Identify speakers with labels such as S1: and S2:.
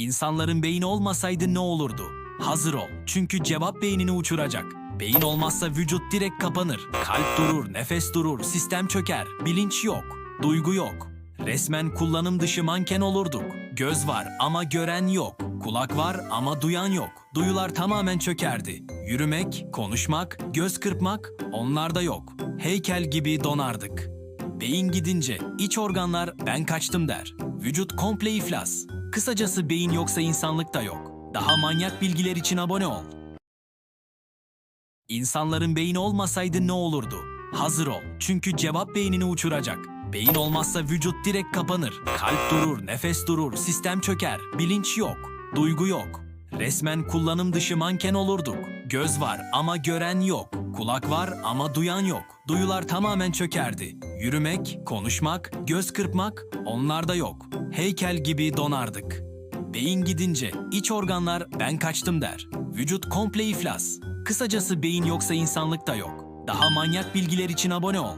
S1: İnsanların beyni olmasaydı ne olurdu? Hazır ol. Çünkü cevap beynini uçuracak. Beyin olmazsa vücut direkt kapanır. Kalp durur, nefes durur, sistem çöker. Bilinç yok, duygu yok. Resmen kullanım dışı manken olurduk. Göz var ama gören yok. Kulak var ama duyan yok. Duyular tamamen çökerdi. Yürümek, konuşmak, göz kırpmak onlar da yok. Heykel gibi donardık. Beyin gidince iç organlar ben kaçtım der. Vücut komple iflas. Kısacası beyin yoksa insanlık da yok. Daha manyak bilgiler için abone ol. İnsanların beyni olmasaydı ne olurdu? Hazır ol. Çünkü cevap beynini uçuracak. Beyin olmazsa vücut direkt kapanır. Kalp durur, nefes durur, sistem çöker. Bilinç yok, duygu yok. Resmen kullanım dışı manken olurduk. Göz var ama gören yok. Kulak var ama duyan yok. Duyular tamamen çökerdi. Yürümek, konuşmak, göz kırpmak onlar da yok. Heykel gibi donardık. Beyin gidince iç organlar ben kaçtım der. Vücut komple iflas. Kısacası beyin yoksa insanlık da yok. Daha manyak bilgiler için abone ol.